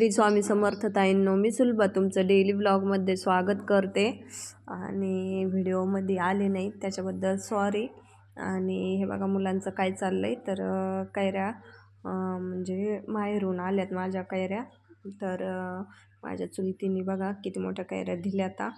श्री स्वामी समर्थ ताईंनो मी सुलभा तुमचं डेली ब्लॉगमध्ये स्वागत करते. आणि व्हिडिओमध्ये आले नाही त्याच्याबद्दल सॉरी आणि हे बघा मुलांचं काय चाललं आहे तर कैऱ्या म्हणजे माहेरून आल्यात माझ्या कैऱ्या. तर माझ्या चुलतीने बघा किती मोठ्या कैऱ्या दिल्या आता.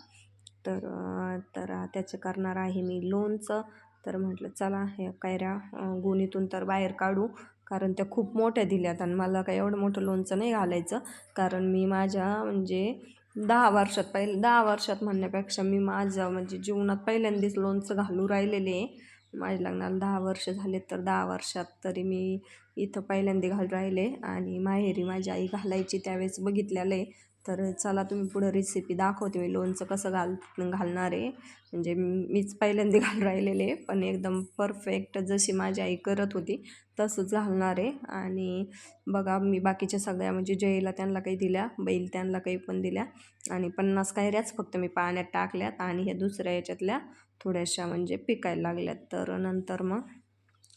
तर तर त्याचं करणार आहे मी लोणचं तर म्हटलं चला हे कैऱ्या गुणीतून तर बाहेर काढू. कारण त्या खूप मोठ्या दिल्यात आणि मला काही एवढं मोठं लोणचं नाही घालायचं. कारण मी माझ्या म्हणजे दहा वर्षात पहिले दहा वर्षात म्हणण्यापेक्षा मी माझं म्हणजे जीवनात पहिल्यांदाच लोणचं घालू राहिलेले. आहे माझ्या लग्नाला दहा वर्ष झाले तर दहा वर्षात तरी मी इथं पहिल्यांदा घालू राहिले आणि माहेरी माझी आई घालायची त्यावेळेस बघितलेलं आहे. तर चला तुम्ही पुढं रेसिपी दाखवते मी. लोणचं कसं घाल घालणार आहे. म्हणजे मीच पहिल्यांदा घालून राहिलेले पण एकदम परफेक्ट जशी माझी आई करत होती तसंच घालणार आहे. आणि बघा मी बाकीच्या सगळ्या म्हणजे जयला त्यांना काही दिल्या बैल त्यांना काही पण दिल्या. आणि पन्नास कायऱ्याच फक्त मी पाण्यात टाकल्यात आणि ह्या दुसऱ्या याच्यातल्या थोड्याशा म्हणजे पिकायला लागल्यात. तर नंतर मग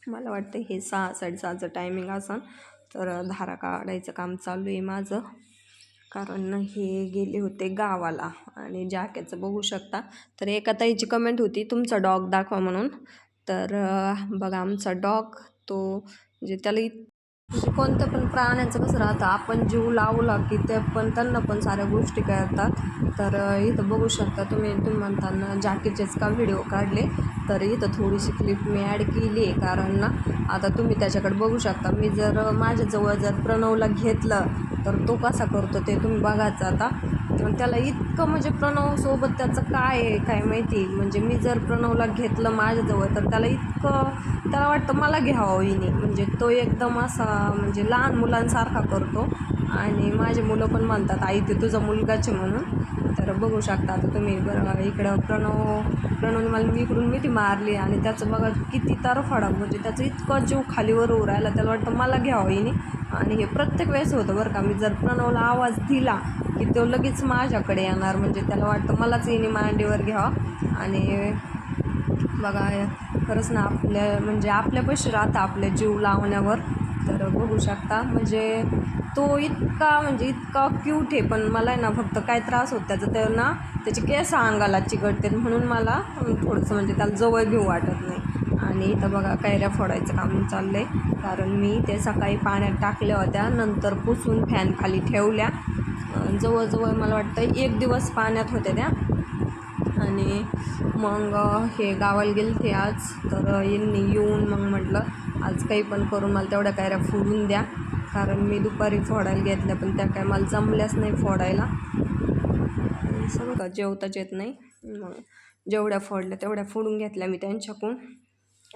मला वाटतं हे सहा साडेसहाचं टायमिंग असन. तर धारा काढायचं काम चालू आहे माझं. कारण हे गेले होते गावाला आणि जाक्याचं बघू शकता. तर एका ताईची कमेंट होती तुमचा डॉग दाखवा म्हणून. तर बघा आमचा डॉग तो म्हणजे त्याला इत म्हणजे कोणत्या पण प्राण्यांचं कसं राहतं आपण जीव लावला की ते पण त्यांना पण साऱ्या गोष्टी कळतात. तर इथं बघू शकता तुम्ही तुम्ही म्हणताना जॅकेटचेच का व्हिडिओ काढले? तर इथं थोडीशी क्लिप मी ॲड केली आहे कारण ना आता तुम्ही त्याच्याकडे बघू शकता. मी जर माझ्याजवळ जर प्रणवला घेतलं तर तो कसा करतो ते तुम्ही बघायचं आता. आणि त्याला इतकं म्हणजे प्रणवसोबत त्याचं काय आहे काय माहिती? म्हणजे मी जर प्रणवला घेतलं माझ्याजवळ तर त्याला इतकं त्याला वाटतं मला घ्यावं हिने. म्हणजे तो एकदम असा म्हणजे लहान मुलांसारखा करतो. आणि माझे मुलं पण म्हणतात आई ते तुझा मुलगाच म्हणून. तर बघू शकता आता तुम्ही. बरं इकडं प्रणव प्रणवने मला मी इकडून मिठी मारली आणि त्याचं बघा किती तरफडा म्हणजे त्याचं इतकं जीव खालीवर उरायला राहिला त्याला वाटतं मला घ्यावं हिने. आणि हे प्रत्येक वेळेस होतं बरं का. मी जर प्रणवला आवाज दिला की तो लगेच माझ्याकडे येणार म्हणजे त्याला वाटतं मलाच येणे मांडीवर घ्यावा. आणि बघा खरंच ना आपल्या म्हणजे आपल्यापाशी राहतं आपल्या जीव लावण्यावर. तर बघू शकता म्हणजे तो इतका म्हणजे इतका क्यूट आहे पण मला आहे ना फक्त काय त्रास होत त्याचा त्यांना ना त्याचे केस अंगाला चिकटतात म्हणून मला थोडंसं म्हणजे त्याला जवळ घेऊ वाटत नाही. आणि इथं बघा कैऱ्या फोडायचं काम चाललं आहे कारण मी ते सकाळी पाण्यात टाकल्या होत्या नंतर पुसून फॅन खाली ठेवल्या. जवळजवळ मला वाटतं एक दिवस पाण्यात होत्या त्या. आणि मग हे गावाला गेले ते आज. तर यांनी येऊन मग म्हटलं आज काही पण करून मला तेवढ्या कायऱ्या फोडून द्या. कारण मी दुपारी फोडायला घेतल्या पण त्या काय मला जमल्याच नाही फोडायला. आणि सगळं जेवताच येत नाही. मग जेवढ्या फोडल्या तेवढ्या फोडून घेतल्या मी त्यांच्याकडून.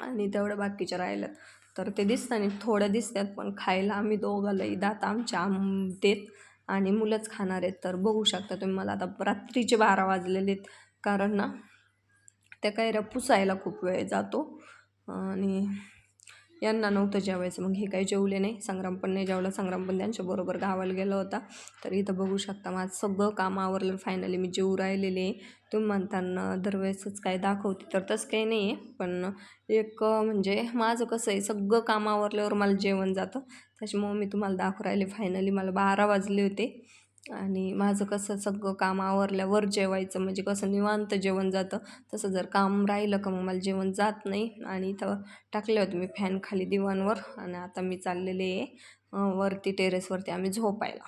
आणि तेवढ्या बाकीच्या राहिल्यात. तर ते दिसतात आणि थोड्या दिसतात पण खायला आम्ही दोघालाही दात आमच्या आमतेत आणि मुलंच खाणार आहेत. तर बघू शकता तुम्ही मला आता रात्रीचे बारा वाजलेले आहेत. कारण ना त्या कैऱ्या पुसायला खूप वेळ जातो. आणि यांना नव्हतं जेवायचं. मग हे काही जेवले नाही. संग्राम पण नाही जेवला. संग्राम पण त्यांच्याबरोबर गावाला गेला होता. तर इथं बघू शकता माझं सगळं काम आवरलं. फायनली मी जेवू राहिलेले. आहे तुम्ही म्हणताना दरवेळेसच काय दाखवते तर तसं काही नाही आहे. पण एक म्हणजे माझं कसं आहे सगळं काम आवरल्यावर मला जेवण जातं. त्याच्यामुळं मी तुम्हाला दाखवू राहिले. फायनली मला बारा वाजले होते. आणि माझं कसं सगळं काम आवरल्यावर जेवायचं म्हणजे कसं निवांत जेवण जातं तसं जर काम राहिलं का मग मला जेवण जात नाही. आणि इथं टाकले होते मी फॅन खाली दिवाणवर आणि आता मी चाललेले आहे वरती टेरेसवरती आम्ही झोपायला.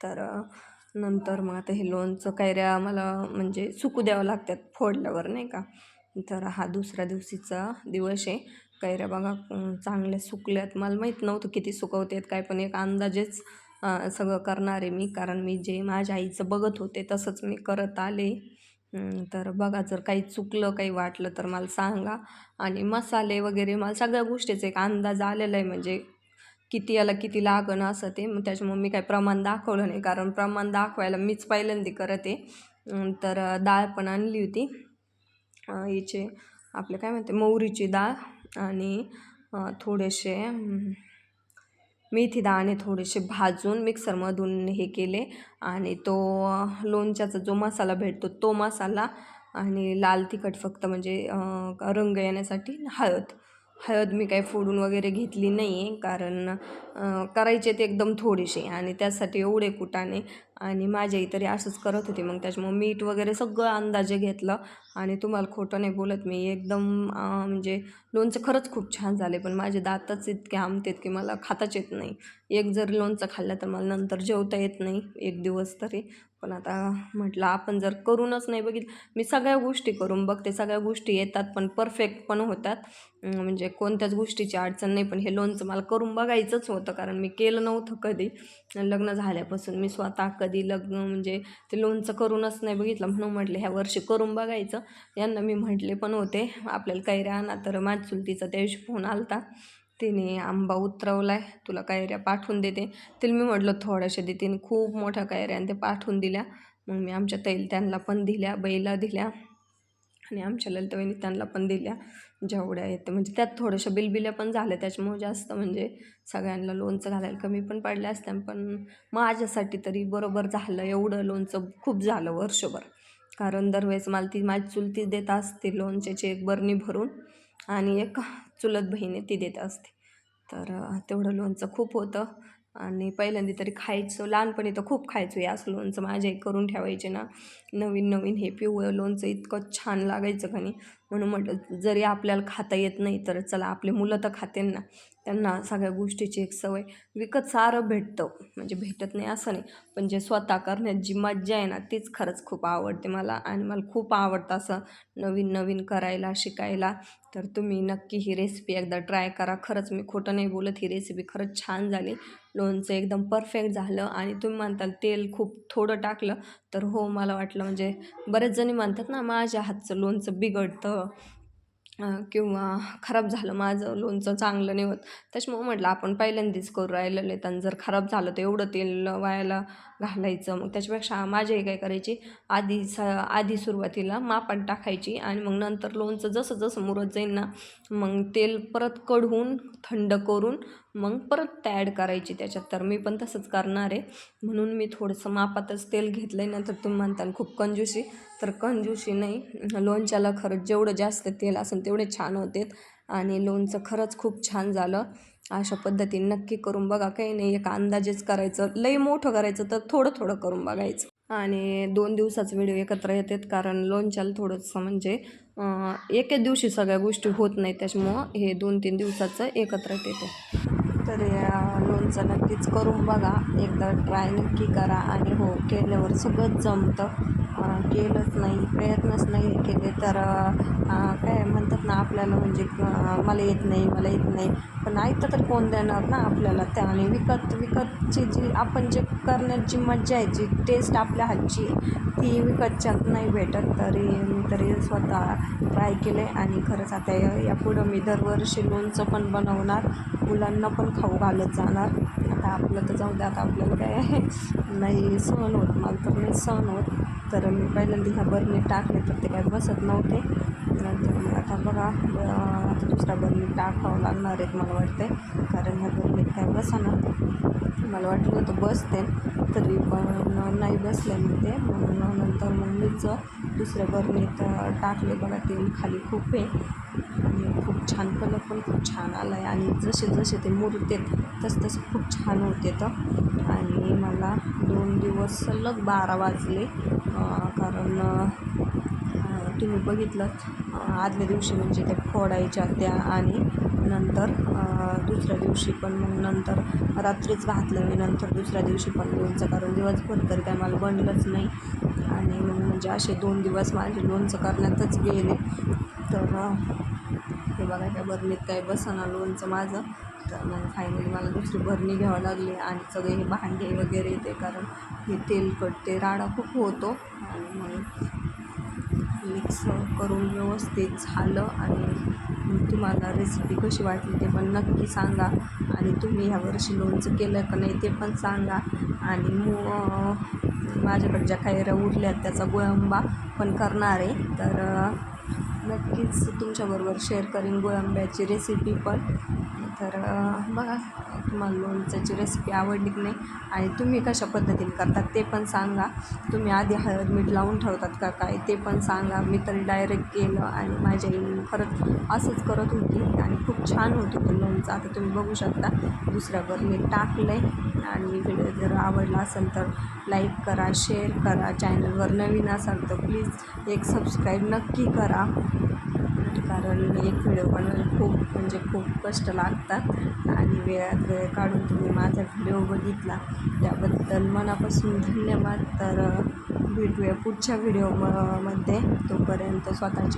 तर नंतर मग आता हे लोणचं कैऱ्या मला म्हणजे सुकू द्यावं लागतात फोडल्यावर नाही का. तर हा दुसऱ्या दिवशीचा दिवस आहे. कैऱ्या बघा चांगल्या सुकल्यात. मला माहीत नव्हतं किती सुकवतात काय पण एक अंदाजेच सगळं करणार आहे मी कारण मी जे माझ्या आईचं बघत होते तसंच मी करत आले. तर बघा जर काही चुकलं काही वाटलं तर मला सांगा. आणि मसाले वगैरे मला सगळ्या गोष्टीचा एक अंदाज आलेला आहे. म्हणजे किती याला किती लागणं असं ते. मग त्याच्यामुळे मी काही प्रमाण दाखवलं नाही. कारण प्रमाण दाखवायला मीच पहिल्यांदा करत. आहे तर डाळ पण आणली होती. याचे हिचे आपले काय म्हणते मोहरीची डाळ आणि थोडेसे मेथी दाणे थोडेसे भाजून मिक्सरमधून हे केले आणि तो लोणच्याचा जो मसाला भेटतो तो मसाला आणि लाल तिखट फक्त म्हणजे रंग येण्यासाठी हळद. हळद मी काही फोडून वगैरे घेतली नाही आहे कारण करायचे ते एकदम थोडेसे आणि त्यासाठी एवढे कुटाने आणि माझ्याही तरी असंच करत होते. मग त्याच्यामुळे मीठ वगैरे सगळं अंदाजे घेतलं आणि तुम्हाला खोटं नाही बोलत मी. एकदम म्हणजे लोणचं खरंच खूप छान झाले पण माझे दातच इतके आमतेत की मला खाताच येत नाही. एक जर लोणचं खाल्लं तर मला नंतर जेवता येत नाही एक दिवस तरी. पण आता म्हटलं आपण जर करूनच नाही बघितलं मी सगळ्या गोष्टी करून बघते. सगळ्या गोष्टी येतात पण परफेक्ट पण होतात. म्हणजे कोणत्याच गोष्टीची अडचण नाही पण हे लोणचं मला करून बघायचंच होतं कारण मी केलं नव्हतं कधी. लग्न झाल्यापासून मी स्वतः कधी लग्न म्हणजे ते लोणचं करूनच नाही बघितलं. म्हणून म्हटलं ह्या वर्षी करून बघायचं. यांना मी म्हटले पण होते आपल्याला काही आणा तर माझ्या चुलतीचा त्या दिवशी फोन आलता. तिने आंबा उतरवला आहे तुला कायऱ्या पाठवून देते. तिला मी म्हटलं थोड्याशा दे तिने खूप मोठ्या कायऱ्या आणि ते पाठवून दिल्या. मग मी आमच्या तैल त्यांना पण दिल्या बैला दिल्या आणि आमच्या ललितवाईनी त्यांना पण दिल्या. जेवढ्या आहेत म्हणजे त्यात थोड्याशा बिलबिल्या पण झाल्या. त्याच्यामुळे जास्त म्हणजे सगळ्यांना लोणचं घालायला कमी पण पडल्या असत्या पण माझ्यासाठी तरी बरोबर झालं. एवढं लोणचं खूप झालं वर्षभर. कारण दरवेळेस मला ती माझी चुलती देत असते लोणच्याची एक बरणी भरून. आणि एक चुलत बहीण ती देत असते. तर तेवढं लोणचं खूप होतं. आणि पहिल्यांदा तरी खायचं लहानपणी तर खूप खायचो या असं लोणचं. माझ्या करून ठेवायचे ना. नवीन नवीन हे पिवळं लोणचं इतकं छान लागायचं का नाही. म्हणून म्हटलं जरी आपल्याला खाता येत नाही तर चला आपले मुलं तर खाते ना. त्यांना सगळ्या गोष्टीची एक सवय. विकत सारं भेटतं. म्हणजे भेटत नाही असं नाही. पण जे स्वतः करण्यात जी मज्जा आहे ना तीच खरंच खूप आवडते मला. आणि मला खूप आवडतं असं नवीन नवीन करायला शिकायला. तर तुम्ही नक्की ही रेसिपी एकदा ट्राय करा. खरंच मी खोटं नाही बोलत. ही रेसिपी खरंच छान झाली. लोणचं एकदम परफेक्ट झालं. आणि तुम्ही म्हणताल तेल खूप थोडं टाकलं. तर हो मला वाटलं म्हणजे बरेच जणी म्हणतात ना माझ्या हातचं लोणचं बिघडतं किंवा खराब झालं माझं लोणचं चांगलं नाही होत. त्याच्यामुळे म्हटलं आपण पहिल्यांदाच करू राहिलेले आणि जर खराब झालं तर एवढं तेल वायाला घालायचं. मग त्याच्यापेक्षा माझी काय करायची आधी स आधी सुरुवातीला मापात टाकायची आणि मग नंतर लोणचं जसं जसं मुरत जाईल ना मग तेल परत कढवून थंड करून मग परत त्या ॲड करायची त्याच्यात. तर मी पण तसंच करणार आहे. म्हणून मी थोडंसं मापातच तेल घेतलं आहे नंतर तुम्ही म्हणताल खूप कंजूशी. तर कंजूशी नाही. लोणच्याला खरंच जेवढं जास्त तेल असेल तेवढे छान होते. आणि लोणचं खरंच खूप छान झालं. अशा पद्धतीने नक्की करून बघा. काही नाही एक अंदाजेच करायचं. लई मोठं करायचं तर थोडं थोडं करून बघायचं. आणि दोन दिवसाच व्हिडिओ एकत्र येतात. कारण लोणच्याला थोडंसं म्हणजे एके दिवशी सगळ्या गोष्टी होत नाही. त्याच्यामुळं हे दोन तीन दिवसाचं एकत्र येते. तर लोणचं नक्कीच करून बघा. एकदा ट्राय नक्की करा आणि हो केल्यावर सगळंच जमतं. केलंच नाही प्रयत्नच नाही केले तर काय म्हणतात ना आपल्याला म्हणजे मला येत नाही मला येत नाही. पण ऐकतं तर कोण देणार ना आपल्याला त्या आणि विकत विकतची जी आपण जे करण्याची मज्जा आहे जी टेस्ट आपल्या हातची ती विकतच्यात नाही भेटत. तरी मी तरी स्वतः ट्राय केले आणि खरंच आता या- यापुढं मी दरवर्षी लोणचं पण बनवणार मुलांना पण खाऊ घालत जाणार. आता आपलं तर जाऊ द्या आता आपल्याला काय नाही सहन होत. मला तर नाही सहन होत. तर मी पहिल्यांदा ह्या बरणी टाकले तर ते काय बसत नव्हते. नंतर आता बघा आता दुसऱ्या बरणी टाकावं लागणार आहेत मला वाटते कारण ह्या बरणीत काय बसाना. मला वाटलं होतं बसते तरी पण नाही बसले मी ते. म्हणून नंतर मग मीच दुसऱ्या बरणीत टाकले बघा तेल खाली खूप. आहे आणि खूप छान कलर पण खूप छान आला आहे आणि जसे जसे ते मुरतेत तसं तसं खूप छान होते तर. आणि मला दोन दिवस सलग बारा वाजले. कारण तुम्ही बघितलं आदल्या दिवशी म्हणजे त्या फोडायच्या त्या आणि नंतर दुसऱ्या दिवशी पण मग नंतर रात्रीच घातलं मी. नंतर दुसऱ्या दिवशी पण लोणचं कारण दिवसभर तरी काय मला बनलंच नाही. आणि मग म्हणजे असे दोन दिवस माझे लोणचं करण्यातच गेले. तर हे बघा त्या बरणीत काय बसना लोणचं माझं. तर मग फायनली मला दुसरी भरणी घ्यावं लागली आणि सगळे हे भांडे वगैरे ते कारण हे तेलकट ते राडा खूप होतो. आणि मग मिक्स करून व्यवस्थित झालं आणि तुम्हाला रेसिपी कशी वाटली ते पण नक्की सांगा. आणि तुम्ही ह्यावर्षी लोणचं केलं का नाही ते पण सांगा. आणि मग माझ्याकडे ज्या कैऱ्या उरल्यात त्याचा गोळंबा पण करणार आहे. तर नक्कीच तुमच्याबरोबर शेअर करीन गोळंब्याची रेसिपी पण. तर बघा तुम्हाला लोणच्याची रेसिपी आवडली की नाही आणि तुम्ही कशा पद्धतीने करतात ते पण सांगा. तुम्ही आधी हळद मीठ लावून ठेवतात का काय ते पण सांगा. मी तर डायरेक्ट केलं आणि माझ्या आईने खरंच असंच करत होती आणि खूप छान होत होतं लोणचं. आता तुम्ही बघू शकता दुसऱ्यावर मी टाकलं आहे आणि व्हिडिओ जर आवडला असेल तर लाईक करा शेअर करा चॅनलवर नवीन असाल तर प्लीज एक सबस्क्राईब नक्की करा. कारण एक व्हिडिओ बनवायला खूप म्हणजे खूप कष्ट लागतात आणि वेळात वेळ काढून तुम्ही माझा व्हिडिओ बघितला त्याबद्दल मनापासून धन्यवाद. तर भेटूया पुढच्या व्हिडिओमध्ये. तोपर्यंत स्वतःची